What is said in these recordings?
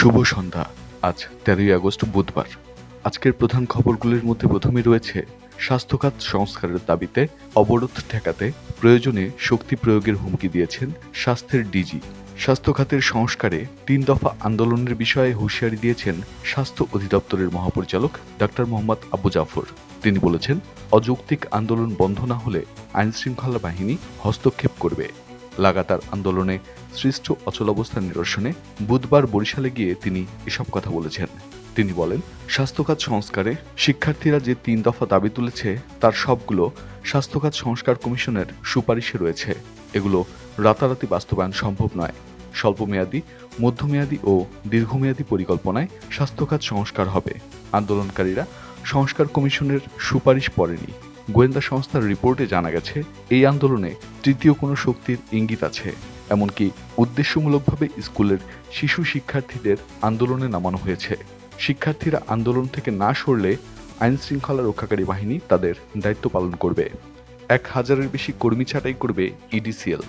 শুভ সন্ধ্যা। আজ তেরোই আগস্ট, বুধবার। আজকের প্রধান খবরগুলির মধ্যে প্রথমে রয়েছে, স্বাস্থ্যখাত সংস্কারের দাবিতে অবরোধ ঠেকাতে প্রয়োজনে শক্তি প্রয়োগের হুমকি দিয়েছেন স্বাস্থ্যের ডিজি। স্বাস্থ্য খাতের সংস্কারে তিন দফা আন্দোলনের বিষয়ে হুঁশিয়ারি দিয়েছেন স্বাস্থ্য অধিদপ্তরের মহাপরিচালক ডাক্তার মোহাম্মদ আবু জাফর। তিনি বলেছেন, অযৌক্তিক আন্দোলন বন্ধ না হলে আইনশৃঙ্খলা বাহিনী হস্তক্ষেপ করবে। লাগাতার আন্দোলনে সৃষ্ট অচলাবস্থা নিরসনে বুধবার বরিশালে গিয়ে তিনি এসব কথা বলেছেন। তিনি বলেন, স্বাস্থ্যখাত সংস্কারে শিক্ষার্থীরা যে তিন দফা দাবি তুলেছে, তার সবগুলো স্বাস্থ্যখাত সংস্কার কমিশনের সুপারিশে রয়েছে। এগুলো রাতারাতি বাস্তবায়ন সম্ভব নয়। স্বল্পমেয়াদী, মধ্যমেয়াদী ও দীর্ঘমেয়াদী পরিকল্পনায় স্বাস্থ্যখাত সংস্কার হবে। আন্দোলনকারীরা সংস্কার কমিশনের সুপারিশ পড়েনি। গোয়েন্দা সংস্থার রিপোর্টে জানা গেছে, এই আন্দোলনে তৃতীয় কোনো শক্তির ইঙ্গিত আছে, এমনকি উদ্দেশ্যমূলকভাবে স্কুলের শিশু শিক্ষার্থীদের আন্দোলনে নামানো হয়েছে। শিক্ষার্থীরা আন্দোলন থেকে না সরলে আইন শৃঙ্খলা রক্ষাকারী বাহিনী তাদের দায়িত্ব পালন করবে। এক হাজারের বেশি কর্মী ছাঁটাই করবে ইডিসিএল।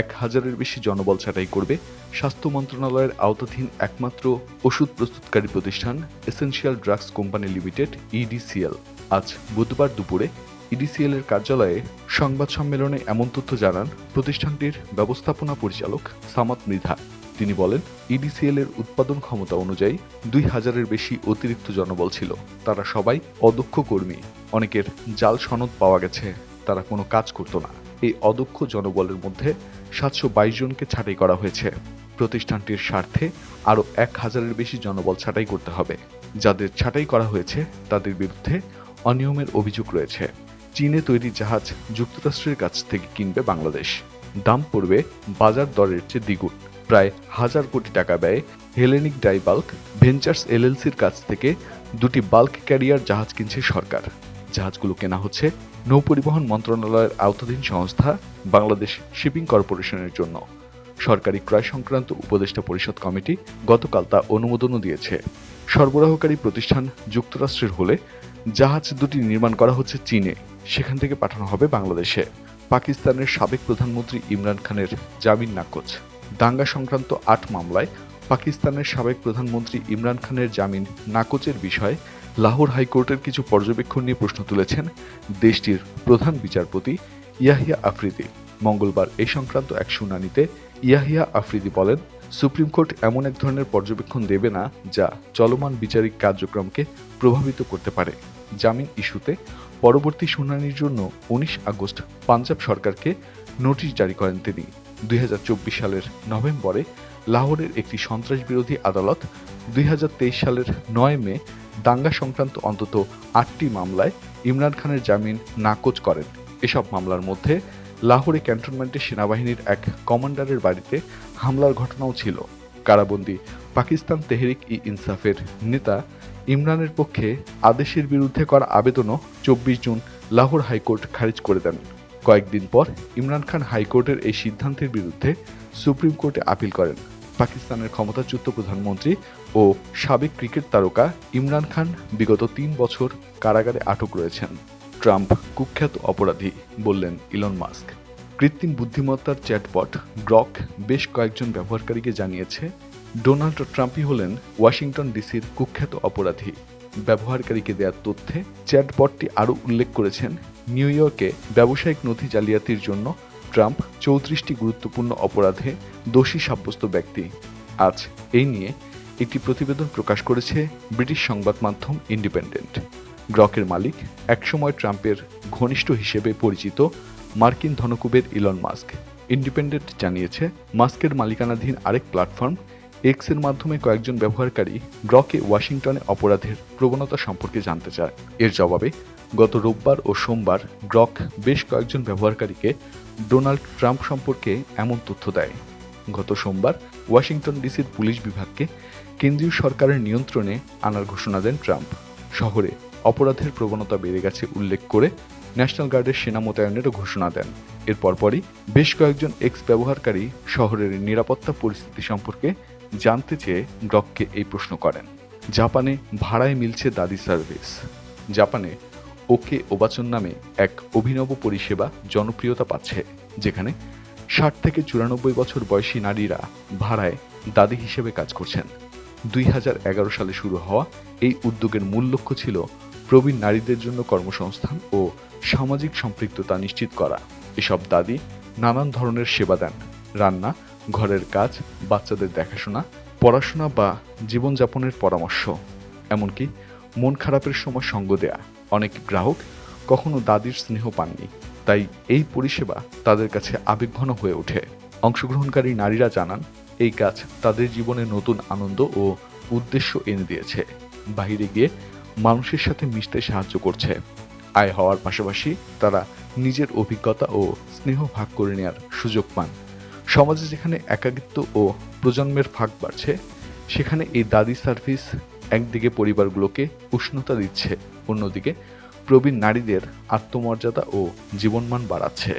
এক হাজারের বেশি জনবল ছাঁটাই করবে স্বাস্থ্য মন্ত্রণালয়ের আওতাধীন একমাত্র ওষুধ প্রস্তুতকারী প্রতিষ্ঠান essential drugs company limited, EDCL. আজ বুধবার দুপুরে ইডিসিএল এর কার্যালয়ে সংবাদ সম্মেলনে এমন তথ্য জানান প্রতিষ্ঠানটির ব্যবস্থাপনা পরিচালক সামাত মৃধা। তিনি বলেন, ইডিসিএল এর উৎপাদন ক্ষমতা অনুযায়ী দুই হাজারের বেশি অতিরিক্ত জনবল ছিল। তারা সবাই অদক্ষ কর্মী। অনেকের জাল সনদ পাওয়া গেছে। তারা কোনো কাজ করতো না। এই অদক্ষ জনবলের মধ্যে সাতশো বাইশ জনকে ছাঁটাই করা হয়েছে। প্রতিষ্ঠানটির স্বার্থে আরও এক হাজারের বেশি জনবল ছাঁটাই করতে হবে। যাদের ছাঁটাই করা হয়েছে, তাদের বিরুদ্ধে অনিয়মের অভিযোগ রয়েছে। চীনে তৈরি জাহাজ যুক্তরাষ্ট্রের কাছ থেকে কিনবে বাংলাদেশ। দাম পড়বে বাজার দরের চেয়ে দ্বিগুণ। প্রায় হাজার কোটি টাকা ব্যয়ে হেলেনিক ডাই বাল্ক ভেঞ্চার্স এলএলসির কাছ থেকে দুটি বাল্ক ক্যারিয়ার জাহাজ কিনছে সরকার। জাহাজগুলো কেনা হচ্ছে নৌপরিবহন মন্ত্রণালয়ের আওতাধীন সংস্থা বাংলাদেশ শিপিং কর্পোরেশনের জন্য। সরকারি ক্রয় সংক্রান্ত উপদেষ্টা পরিষদ কমিটি গতকাল তা অনুমোদনও দিয়েছে। সরবরাহকারী প্রতিষ্ঠান যুক্তরাষ্ট্রের হলে জাহাজ দুটি নির্মাণ করা হচ্ছে চীনে। সেখান থেকে পাঠানো হবে বাংলাদেশে। পাকিস্তানের সাবেক প্রধানমন্ত্রী ইমরান খানের জামিন নাকচ। দাঙ্গা সংক্রান্ত আট মামলায় পাকিস্তানের সাবেক প্রধানমন্ত্রী ইমরান খানের জামিন নাকচের বিষয়ে লাহোর হাইকোর্টের কিছু পর্যবেক্ষণ নিয়ে প্রশ্ন তুলেছেন দেশটির প্রধান বিচারপতি ইয়াহিয়া আফ্রিদি। মঙ্গলবার এই সংক্রান্ত এক শুনানিতে ইয়াহিয়া আফ্রিদি বলেন সুপ্রিম কোর্ট এমন এক ধরনের পর্যবেক্ষণ দেবে না যা চলমান বিচারিক কার্যক্রমকে প্রভাবিত করতে পারে। জামিন ইস্যুতে পরবর্তী শুনানির জন্য উনিশ আগস্ট পাঞ্জাব সরকারকে নোটিশ জারি করেন তিনি। দুই সালের নভেম্বরে লাহোরের একটি সন্ত্রাস বিরোধী আদালত দুই হাজার তেইশ সালের নয় মে দাঙ্গা সংক্রান্ত অন্তত আটটি মামলায় ইমরান খানের জামিন নাকচ করেন। এসব মামলার মধ্যে লাহোরে ক্যান্টনমেন্টে সেনাবাহিনীর এক কমান্ডারের বাড়িতে হামলার ঘটনাও ছিল। কারাবন্দি পাকিস্তান তেহরিক ই ইনসাফের নেতা ইমরানের পক্ষে আদেশের বিরুদ্ধে করা আবেদনও চব্বিশ জুন লাহোর হাইকোর্ট খারিজ করে দেন। কয়েকদিন পর ইমরান খান হাইকোর্টের এই সিদ্ধান্তের বিরুদ্ধে সুপ্রিম কোর্টে আপিল করেন। পাকিস্তানের ক্ষমতাচ্যুত প্রধানমন্ত্রী ও সাবেক ক্রিকেট তারকা ইমরান খান বিগত তিন বছর কারাগারে আটক রয়েছেন। ট্রাম্প কুখ্যাত অপরাধী বললেন ইলন মাস্ক। কৃত্রিম বুদ্ধিমত্তার চ্যাটবট গ্রক বেশ কয়েকজন ব্যবহারকারীকে জানিয়েছে, ডোনাল্ড ট্রাম্পই হলেন ওয়াশিংটন ডিসির কুখ্যাত অপরাধী। ব্যবহারকারীকে দেওয়ার তথ্যে চ্যাটবটটি আরও উল্লেখ করেছেন, নিউ ইয়র্কে ব্যবসায়িক নথি জালিয়াতির জন্য ট্রাম্প চৌত্রিশটি গুরুত্বপূর্ণ অপরাধে দোষী সাব্যস্ত ব্যক্তি। আজ এই নিয়ে একটি প্রতিবেদন প্রকাশ করেছে ব্রিটিশ সংবাদ মাধ্যম ইন্ডিপেন্ডেন্ট। গ্রকের মালিক একসময় ট্রাম্পের ঘনিষ্ঠ হিসেবে পরিচিত মার্কিন ধনকুবের ইলন মাস্ক। ইন্ডিপেন্ডেন্ট জানিয়েছে, মাস্কের মালিকানাধীন আরেক প্ল্যাটফর্ম এক্সের মাধ্যমে কয়েকজন ব্যবহারকারী গ্রকে ওয়াশিংটনে অপরাধের প্রবণতা সম্পর্কে জানতে চায়। এর জবাবে, গত রোববার ও সোমবার গ্রক বেশ কয়েকজন ব্যবহারকারীকে ডোনাল্ড ট্রাম্প সম্পর্কে এমন তথ্য দেয়। গত সোমবার ওয়াশিংটন ডিসির পুলিশ বিভাগকে কেন্দ্রীয় সরকারের নিয়ন্ত্রণে আনার ঘোষণা দেন ট্রাম্প। শহরে অপরাধের প্রবণতা বেড়ে গেছে উল্লেখ করে ন্যাশনাল গার্ডের সেনা মোতায়েনেরও ঘোষণা দেন। এর পরপরই বেশ কয়েকজন এক্স ব্যবহারকারী শহরের নিরাপত্তা পরিস্থিতি সম্পর্কে জানতে চেয়ে গ্রককে এই প্রশ্ন করেন। জাপানে ভাড়ায় মিলছে দাদি সার্ভিস। জাপানে ওকে ওবাচন নামে এক অভিনব পরিষেবা জনপ্রিয়তা পাচ্ছে, যেখানে ষাট থেকে চুরানব্বই বছর বয়সী নারীরা ভাড়ায় দাদি হিসেবে কাজ করছেন। দুই হাজার এগারো সালে শুরু হওয়া এই উদ্যোগের মূল লক্ষ্য ছিল প্রবীণ নারীদের জন্য কর্মসংস্থান ও সামাজিক সম্পৃক্ততা নিশ্চিত করা। এসব দাদি নানান ধরনের সেবা দেন। রান্না, ঘরের কাজ, বাচ্চাদের দেখাশোনা, পড়াশোনা বা জীবনযাপনের পরামর্শ। এমনকি মন খারাপের সময় সঙ্গ দেয়া। অনেক গ্রাহক কখনো দাদির স্নেহ পাননি। তাই এই পরিষেবা তাদের কাছে আবেগঘন হয়ে ওঠে। অংশগ্রহণকারী নারীরা জানান, এই কাজ তাদের জীবনে নতুন আনন্দ ও উদ্দেশ্য এনে দিয়েছে। বাইরে গিয়ে মানুষের সাথে মিশতে সাহায্য করছে। আয় হওয়ার পাশাপাশি তারা নিজের অভিজ্ঞতা ও স্নেহ ভাগ করে নেওয়ার সুযোগ পান। সমাজে যেখানে একাকিত্ব ও প্রজন্মের ফাঁক বাড়ছে, সেখানে এই দাদি সার্ভিস একদিকে পরিবারগুলোকে উষ্ণতা দিচ্ছে, অন্যদিকে প্রবীণ নারীদের আত্মমর্যাদা ও জীবনমান বাড়াচ্ছে।